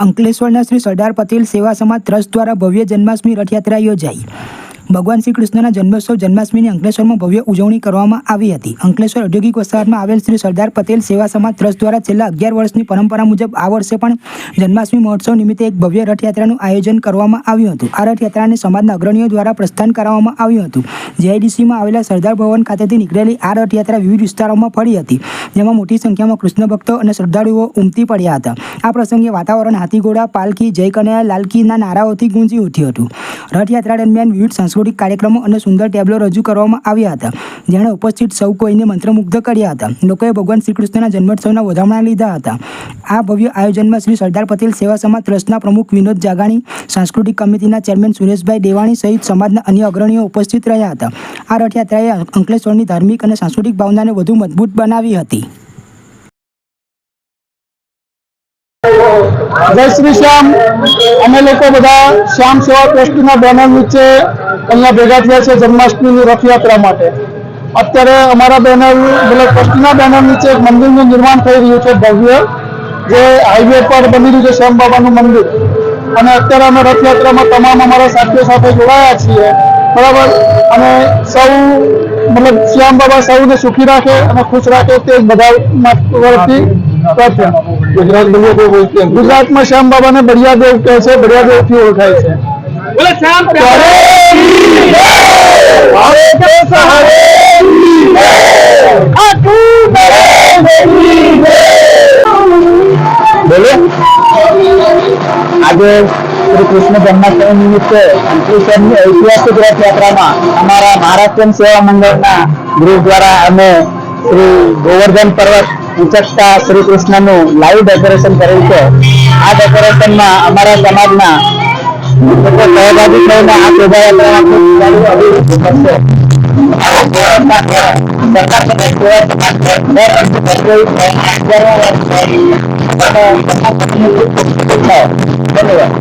અંકલેશ્વરના શ્રી સરદાર પટેલ સેવા સમાજ ટ્રસ્ટ દ્વારા ભવ્ય જન્માષ્ટમી રથયાત્રા યોજાઈ. ભગવાન શ્રી કૃષ્ણના જન્મોત્સવ જન્માષ્ટમીની અંકલેશ્વરમાં ભવ્ય ઉજવણી કરવામાં આવી હતી. અંકલેશ્વર ઔદ્યોગિક વસાહતમાં આવેલ શ્રી સરદાર પટેલ સેવા સમાજ ટ્રસ્ટ દ્વારા છેલ્લા અગિયાર વર્ષની પરંપરા મુજબ આ વર્ષે પણ જન્માષ્ટમી મહોત્સવ નિમિત્તે એક ભવ્ય રથયાત્રાનું આયોજન કરવામાં આવ્યું હતું. આ રથયાત્રાને સમાજના અગ્રણીઓ દ્વારા પ્રસ્થાન કરાવવામાં આવ્યું હતું. જેઆઈડીસીમાં આવેલા સરદાર ભવન ખાતેથી નીકળેલી આ રથયાત્રા વિવિધ વિસ્તારોમાં ફરી હતી, જેમાં મોટી સંખ્યામાં કૃષ્ણ ભક્તો અને શ્રદ્ધાળુઓ ઉમટી પડ્યા હતા. આ પ્રસંગે વાતાવરણ હાથીઘોડા, પાલખી જય કનૈયા લાલકીના નારાઓથી ગુંજી ઉઠ્યું હતું. રથયાત્રા દરમિયાન વિવિધ સાંસ્કૃતિક કાર્યક્રમો અને સુંદર ટેબ્લો રજૂ કરવામાં આવ્યા હતા, જેણે ઉપસ્થિત સૌ કોઈને મંત્રમુગ્ધ કર્યા હતા. લોકોએ ભગવાન શ્રી કૃષ્ણના જન્મોત્સવના વધામણા લીધા હતા. આ ભવ્ય આયોજનમાં શ્રી સરદાર પટેલ સેવા સમાજ ટ્રસ્ટના પ્રમુખ વિનોદ જાગાણી, સાંસ્કૃતિક કમિટીના ચેરમેન સુરેશભાઈ દેવાણી સહિત સમાજના અન્ય અગ્રણીઓ ઉપસ્થિત રહ્યા હતા. આ રથયાત્રાએ અંકલેશ્વરની ધાર્મિક અને સાંસ્કૃતિક ભાવનાને વધુ મજબૂત બનાવી હતી. જય શ્રી શ્યામ. અમે લોકો બધા શ્યામ સેવા ટ્રસ્ટના બેનર નીચે અહીંયા ભેગા થયા છે જન્માષ્ટમીની રથયાત્રા માટે. અત્યારે અમારા બેનર એટલે ટ્રસ્ટના બેનર નીચે એક મંદિરનું નિર્માણ થઈ રહ્યું છે ભવ્ય, જે હાઈવે પર બની રહ્યું છે શ્યામ બાબાનું મંદિર. અને અત્યારે અમે રથયાત્રામાં તમામ અમારા સાથીઓ સાથે જોડાયા છીએ. બરાબર? અને સૌ, મતલબ શ્યામ બાબા સૌને સુખી રાખે અને ખુશ રાખે તે બધા તરફથી પ્રાર્થના. ગુજરાત ગુજરાતમાં શ્યામ બાબાને બળિયા દેવ કહે છે બળિયા દેવથી ઓળખાય છે. બોલે આજે શ્રી કૃષ્ણ જન્માષ્ટમી નિમિત્તે અંકલેશ્વરની ઐતિહાસિક રથયાત્રામાં અમારા મહારાષ્ટ્રીયન સેવા મંડળના ગ્રુપ દ્વારા અમે શ્રી ગોવર્ધન પર્વત ઉંચકતા શ્રી કૃષ્ણનું લાઈવ ડેકોરેશન કર્યું છે આ ડેકોરેશનમાં અમારા સમાજના લોકો સહભાગી થઈને આ શોભાયાત્રામાં ખૂબ સારું અભિવૃદ્ધિ કરશે સરકાર પ્રદેશ સેવા સમાજ દર વર્ષે ભરતી ધન્યવાદ